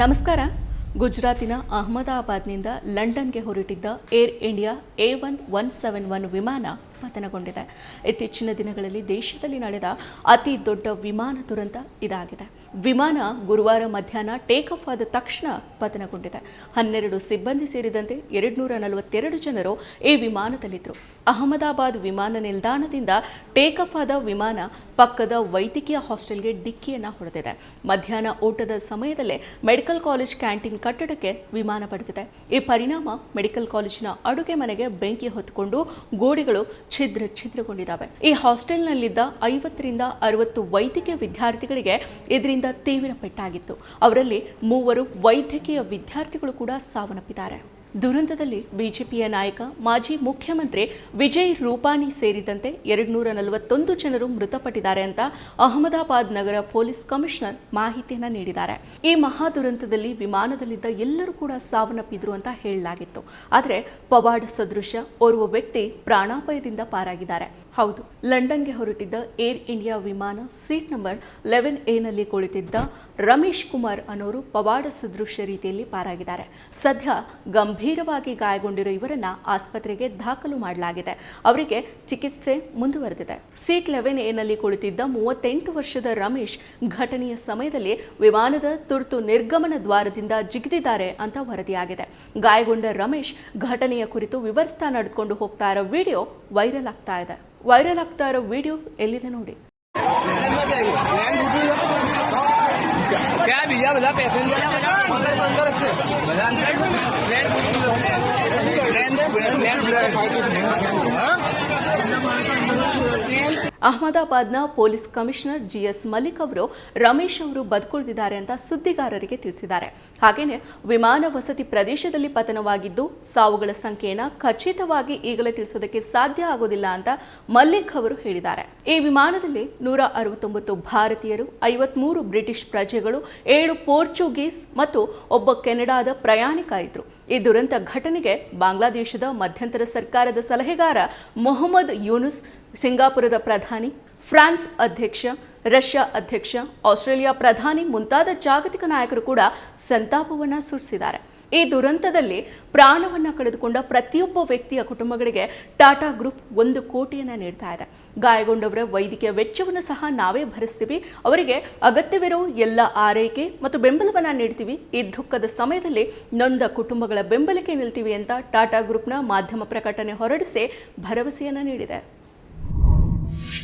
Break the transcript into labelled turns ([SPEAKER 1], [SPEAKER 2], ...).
[SPEAKER 1] ನಮಸ್ಕಾರ. ಗುಜರಾತಿನ ಅಹಮದಾಬಾದ್ನಿಂದ ಲಂಡನ್ಗೆ ಹೊರಟಿದ್ದ Air India A one one seven one ವಿಮಾನ ಪತನಗೊಂಡಿದೆ. ಇತ್ತೀಚಿನ ದಿನಗಳಲ್ಲಿ ದೇಶದಲ್ಲಿ ನಡೆದ ಅತಿ ದೊಡ್ಡ ವಿಮಾನ ದುರಂತ ಇದಾಗಿದೆ. ವಿಮಾನ ಗುರುವಾರ ಮಧ್ಯಾಹ್ನ ಟೇಕ್ ಆಫ್ ಆದ ತಕ್ಷಣ ಪತನಗೊಂಡಿದೆ. ಹನ್ನೆರಡು ಸಿಬ್ಬಂದಿ ಸೇರಿದಂತೆ ಎರಡುನೂರ ನಲವತ್ತೆರಡು ಜನರು ಈ ವಿಮಾನದಲ್ಲಿದ್ದರು. ಅಹಮದಾಬಾದ್ ವಿಮಾನ ನಿಲ್ದಾಣದಿಂದ ಟೇಕ್ ಆಫ್ ಆದ ವಿಮಾನ ಪಕ್ಕದ ವೈದ್ಯಕೀಯ ಹಾಸ್ಟೆಲ್ಗೆ ಡಿಕ್ಕಿಯನ್ನು ಹೊಡೆದಿದೆ. ಮಧ್ಯಾಹ್ನ ಊಟದ ಸಮಯದಲ್ಲೇ ಮೆಡಿಕಲ್ ಕಾಲೇಜ್ ಕ್ಯಾಂಟೀನ್ ಕಟ್ಟಡಕ್ಕೆ ವಿಮಾನ ಪಡೆದಿದೆ. ಈ ಪರಿಣಾಮ ಮೆಡಿಕಲ್ ಕಾಲೇಜಿನ ಅಡುಗೆ ಮನೆಗೆ ಬೆಂಕಿ ಹೊತ್ತುಕೊಂಡು ಗೋಡೆಗಳು ಛಿದ್ರ ಛಿದ್ರಗೊಂಡಿದ್ದಾವೆ. ಈ ಹಾಸ್ಟೆಲ್ನಲ್ಲಿದ್ದ ಐವತ್ತರಿಂದ ಅರವತ್ತು ವೈದ್ಯಕೀಯ ವಿದ್ಯಾರ್ಥಿಗಳಿಗೆ ಇದರಿಂದ ತೀವ್ರ ಪೆಟ್ಟಾಗಿತ್ತು. ಅವರಲ್ಲಿ ಮೂವರು ವೈದ್ಯಕೀಯ ವಿದ್ಯಾರ್ಥಿಗಳು ಕೂಡ ಸಾವನ್ನಪ್ಪಿದ್ದಾರೆ. ದುರಂತದಲ್ಲಿ ಬಿಜೆಪಿಯ ನಾಯಕ, ಮಾಜಿ ಮುಖ್ಯಮಂತ್ರಿ ವಿಜಯ್ ರೂಪಾನಿ ಸೇರಿದಂತೆ ಎರಡುನೂರ ನಲವತ್ತೊಂದು ಜನರು ಮೃತಪಟ್ಟಿದ್ದಾರೆ ಅಂತ ಅಹಮದಾಬಾದ್ ನಗರ ಪೊಲೀಸ್ ಕಮಿಷನರ್ ಮಾಹಿತಿಯನ್ನು ನೀಡಿದ್ದಾರೆ. ಈ ಮಹಾ ದುರಂತದಲ್ಲಿ ವಿಮಾನದಲ್ಲಿದ್ದ ಎಲ್ಲರೂ ಕೂಡ ಸಾವನ್ನಪ್ಪಿದ್ರು ಅಂತ ಹೇಳಲಾಗಿತ್ತು. ಆದರೆ ಪವಾಡ ಸದೃಶ ಓರ್ವ ವ್ಯಕ್ತಿ ಪ್ರಾಣಾಪಾಯದಿಂದ ಪಾರಾಗಿದ್ದಾರೆ. ಹೌದು, ಲಂಡನ್ಗೆ ಹೊರಟಿದ್ದ ಏರ್ ಇಂಡಿಯಾ ವಿಮಾನ ಸೀಟ್ ನಂಬರ್ ಲೆವೆನ್ ಎನಲ್ಲಿ ಕುಳಿತಿದ್ದ ರಮೇಶ್ ಕುಮಾರ್ ಅನ್ನೋರು ಪವಾಡ ಸದೃಶ್ಯ ರೀತಿಯಲ್ಲಿ ಪಾರಾಗಿದ್ದಾರೆ. ಸದ್ಯ ಗಂಭೀರವಾಗಿ ಗಾಯಗೊಂಡಿರೋ ಇವರನ್ನ ಆಸ್ಪತ್ರೆಗೆ ದಾಖಲು ಮಾಡಲಾಗಿದೆ ಅವರಿಗೆ ಚಿಕಿತ್ಸೆ ಮುಂದುವರೆದಿದೆ ಸೀಟ್ ಲೆವೆನ್ ಎನಲ್ಲಿ ಕುಳಿತಿದ್ದ ಮೂವತ್ತೆಂಟು ವರ್ಷದ ರಮೇಶ್ ಘಟನೆಯ ಸಮಯದಲ್ಲಿ ವಿಮಾನದ ತುರ್ತು ನಿರ್ಗಮನ ದ್ವಾರದಿಂದ ಜಿಗಿದಿದ್ದಾರೆ ಅಂತ ವರದಿಯಾಗಿದೆ ಗಾಯಗೊಂಡ ರಮೇಶ್ ಘಟನೆಯ ಕುರಿತು ವಿವರಿಸ್ತಾ ನಡೆದುಕೊಂಡು ಹೋಗ್ತಾ ಇರೋ ವಿಡಿಯೋ ವೈರಲ್ ಆಗ್ತಾ ಇದೆ ವೈರಲ್ ಆಗ್ತಾ ಇರೋ ವಿಡಿಯೋ ಎಲ್ಲಿದೆ ನೋಡಿ
[SPEAKER 2] क्या भैया बता पैसेंजर ఆయన party
[SPEAKER 1] ಅಹಮದಾಬಾದ್ನ police commissioner G S Malik ಅವರು ರಮೇಶ್ ಅವರು ಬದುಕುಳಿದಿದ್ದಾರೆ ಅಂತ ಸುದ್ದಿಗಾರರಿಗೆ ತಿಳಿಸಿದ್ದಾರೆ. ಹಾಗೆಯೇ ವಿಮಾನ ವಸತಿ ಪ್ರದೇಶದಲ್ಲಿ ಪತನವಾಗಿದ್ದು, ಸಾವುಗಳ ಸಂಖ್ಯೆಯನ್ನು ಖಚಿತವಾಗಿ ಈಗಲೇ ತಿಳಿಸೋದಕ್ಕೆ ಸಾಧ್ಯ ಆಗೋದಿಲ್ಲ ಅಂತ ಮಲ್ಲಿಕ್ ಅವರು ಹೇಳಿದ್ದಾರೆ. ಈ ವಿಮಾನದಲ್ಲಿ ನೂರ ಅರವತ್ತೊಂಬತ್ತು ಭಾರತೀಯರು, ಐವತ್ಮೂರು ಬ್ರಿಟಿಷ್ ಪ್ರಜೆಗಳು, ಏಳು ಪೋರ್ಚುಗೀಸ್ ಮತ್ತು ಒಬ್ಬ ಕೆನಡಾದ ಪ್ರಯಾಣಿಕ ಇದ್ರು. ಈ ದುರಂತ ಘಟನೆಗೆ ಬಾಂಗ್ಲಾದೇಶದ ಮಧ್ಯಂತರ ಸರ್ಕಾರದ ಸಲಹೆಗಾರ ಮೊಹಮ್ಮದ್ ಯೂನುಸ್ ಸಿಂಗಾಪುರದ ಪ್ರಧಾನಿ, ಫ್ರಾನ್ಸ್ ಅಧ್ಯಕ್ಷ, ರಷ್ಯಾ ಅಧ್ಯಕ್ಷ, ಆಸ್ಟ್ರೇಲಿಯಾ ಪ್ರಧಾನಿ ಮುಂತಾದ ಜಾಗತಿಕ ನಾಯಕರು ಕೂಡ ಸಂತಾಪವನ್ನು ಸೂಚಿಸಿದ್ದಾರೆ. ಈ ದುರಂತದಲ್ಲಿ ಪ್ರಾಣವನ್ನು ಕಳೆದುಕೊಂಡ ಪ್ರತಿಯೊಬ್ಬ ವ್ಯಕ್ತಿಯ ಕುಟುಂಬಗಳಿಗೆ ಟಾಟಾ ಗ್ರೂಪ್ ಒಂದು ಕೋಟಿಯನ್ನು ನೀಡ್ತಾ ಇದೆ. ಗಾಯಗೊಂಡವರ ವೈದ್ಯಕೀಯ ವೆಚ್ಚವನ್ನು ಸಹ ನಾವೇ ಭರಿಸ್ತೀವಿ. ಅವರಿಗೆ ಅಗತ್ಯವಿರೋ ಎಲ್ಲ ಆರೈಕೆ ಮತ್ತು ಬೆಂಬಲವನ್ನು ನೀಡ್ತೀವಿ. ಈ ದುಃಖದ ಸಮಯದಲ್ಲಿ ನೊಂದ ಕುಟುಂಬಗಳ ಬೆಂಬಲಕ್ಕೆ ನಿಲ್ತೀವಿ ಅಂತ ಟಾಟಾ ಗ್ರೂಪ್ನ ಮಾಧ್ಯಮ ಪ್ರಕಟಣೆ ಹೊರಡಿಸಿ ಭರವಸೆಯನ್ನು ನೀಡಿದೆ.